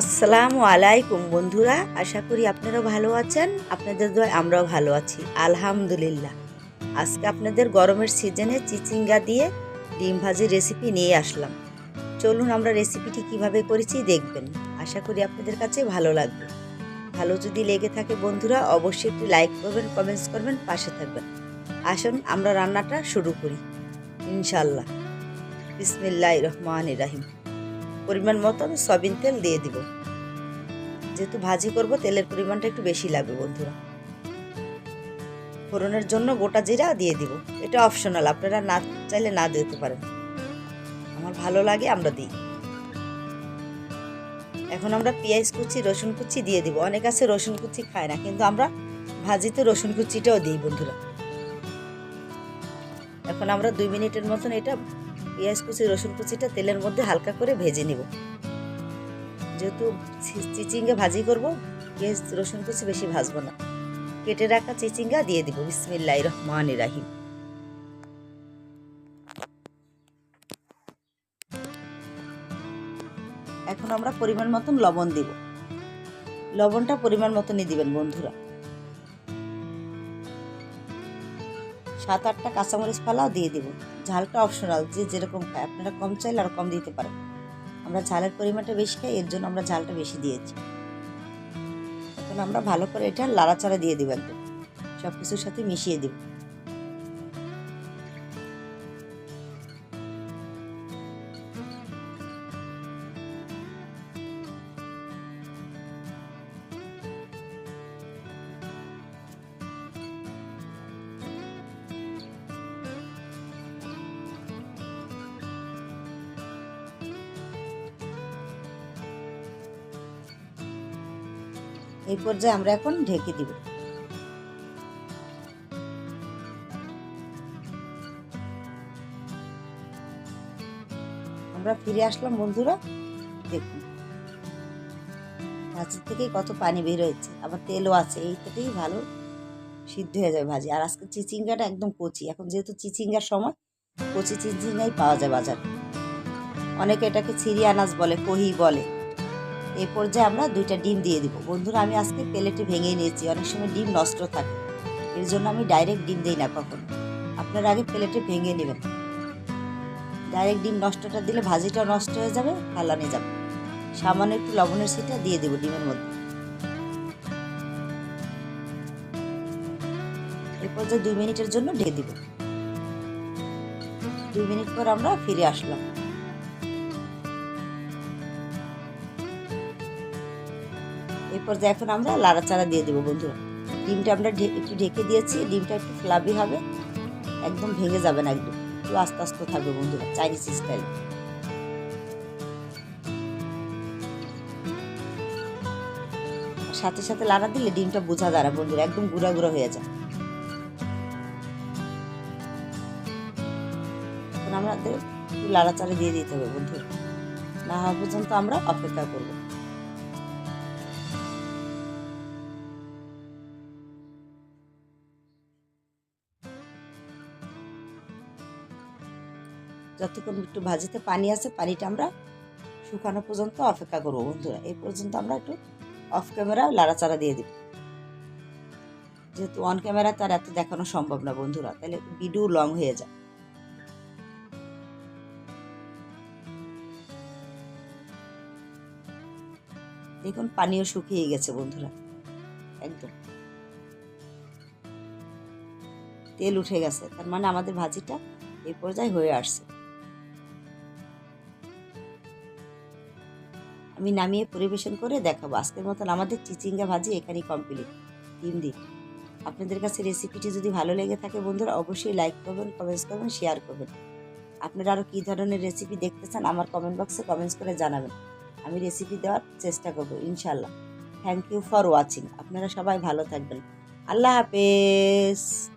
আসসালামু আলাইকুম বন্ধুরা, আশা করি আপনারা ভালো আছেন, আপনাদের দয় আমরাও ভালো আছি, আলহামদুলিল্লাহ। আজকে আপনাদের গরমের সিজনে চিচিঙ্গা দিয়ে ডিম ভাজির রেসিপি নিয়ে আসলাম। চলুন আমরা রেসিপিটি কীভাবে করেছি দেখবেন, আশা করি আপনাদের কাছে ভালো লাগবে। ভালো যদি লেগে থাকে বন্ধুরা, অবশ্যই একটি লাইক করবেন কমেন্টস করবেন, পাশে থাকবেন। আসুন, আমরা রান্নাটা শুরু করি ইনশাল্লাহ বিসমিল্লাহ রহমান রাহিম। পরিমাণ মতন সয়াবিন তেল দিয়ে দিব। যেহেতু ভাজি করব, তেলের পরিমাণটা একটু বেশি লাগবে বন্ধুরা। ফোড়নের জন্য গোটা জিরা দিয়ে দিব। এটা অপশনাল আপনারা না চাইলে না দিতে পারেন। আমার ভালো লাগে, আমরা দিই। এখন আমরা পেঁয়াজ কুচি, রসুন কুচি দিয়ে দিব। অনেক আছে রসুন কুচি খায় না, কিন্তু আমরা ভাজিতে রসুন কুচিটাও দিই বন্ধুরা। এখন আমরা দুই মিনিটের মতন এটা পেঁয়াজ কুচি, রসুন কুচিটা তেলের মধ্যে হালকা করে ভেজে নিব। যেহেতু চিচিঙ্গা ভাজি করব, পেঁয়াজ, রসুন কুচি বেশি ভাজবো না। কেটে রাখা চিচিঙ্গা দিয়ে দিব বিসমিল্লাহ রহমান রাহিম। এখন আমরা পরিমাণ মতন লবণ দিব। লবণটা পরিমাণ মতনই দিবেন বন্ধুরা। সাত আটটা কাঁচামরিচ ফালাও দিয়ে দেবো। ঝালটা অপশনাল যে যেরকম খায় আপনারা কম চাইলে আর কম দিতে পারেন। আমরা ঝালের পরিমাণটা বেশি খাই, এর জন্য আমরা ঝালটা বেশি দিয়েছি। এখন আমরা ভালো করে এটা লাড়াচাড়া দিয়ে দেবো একদম। সব কিছুর সাথে মিশিয়ে দিব। এই পর্যায়ে আমরা এখন ঢেকে দিব। আমরা ফিরে আসলাম বন্ধুরা, দেখুন। ভাজি থেকেই কত পানি বের হয়েছে, আবার তেলও আছে এইটাতেই ভালো সিদ্ধ হয়ে যাবে ভাজি। আর আজকে চিচিঙ্গাটা একদম কচি, এখন যেহেতু চিচিঙ্গার সময়, কচি চিচিঙ্গাই পাওয়া যায় বাজারে। অনেকে এটাকে ছিরি আনাজ বলে, কহি বলে। এই পর্যায়ে আমরা দুইটা ডিম দিয়ে দিব। বন্ধুরা, আমি আজকে প্লেটে ভেঙে নিয়েছি, অনেক সময় ডিম নষ্ট থাকে। এর জন্য আমি ডাইরেক্ট ডিম দিই না কখনো। আপনারা আগে প্লেটে ভেঙে নেবেন। ডাইরেক্ট ডিম নষ্টটা দিলে ভাজিটাও নষ্ট হয়ে যাবে, ফালানে যাবে। সামান্য একটু লবণের সিটা দিয়ে দেবো ডিমের মধ্যে। এরপর যে দুই মিনিটের জন্য ঢেকে দিব। দুই মিনিট পর আমরা ফিরে আসলাম। এই পর্যায়ে এখন আমরা লাড়াচাড়া দিয়ে দেবো বন্ধুরা। ডিমটা আমরা একটু ঢেকে দিয়েছি, ডিমটা একটু ফ্লাবি হবে, একদম ভেঙে যাবে না একদম। একটু আস্তে আস্তে থাকবে বন্ধুরা, চাইনিজ স্টাইল সাথে সাথে লাড়া দিলে ডিমটা বোঝা না বন্ধুরা, একদম গুঁড়া গুঁড়া হয়ে যায়। আমাদের লাড়াচাড়া দিয়ে দিতে হবে বন্ধুরা। না হওয়া পর্যন্ত আমরা অপেক্ষা করব। যতক্ষণ একটু ভাজিতে পানি আছে, পানিটা আমরা শুকানো পর্যন্ত অপেক্ষা করব, বন্ধুরা। এই পর্যন্ত আমরা একটু অফ ক্যামেরা লাড়াচাড়া দিয়ে দিব। যেহেতু অন ক্যামেরা তার এত দেখানো সম্ভব না, বন্ধুরা। তাহলে ভিডিও লং হয়ে যায় দেখুন, পানিও শুকিয়ে গেছে, বন্ধুরা। একদম। তেল উঠে গেছে। তার মানে আমাদের ভাজিটা এই পর্যায়ে হয়ে আসছে। আমি নামিয়ে পরিবেশন করে দেখাবো। আজকের মতন আমাদের চিচিঙ্গা ভাজি এখানেই কমপ্লিট তিন দিন। আপনাদের কাছে রেসিপিটি যদি ভালো লেগে থাকে বন্ধুরা, অবশ্যই লাইক করবেন কমেন্টস করবেন শেয়ার করবেন। আপনারা আরও কী ধরনের রেসিপি দেখতে চান আমার কমেন্ট বক্সে কমেন্টস করে জানাবেন। আমি রেসিপি দেওয়ার চেষ্টা করব ইনশাল্লাহ থ্যাংক ইউ ফর ওয়াচিং আপনারা সবাই ভালো থাকবেন। আল্লাহ হাফেজ।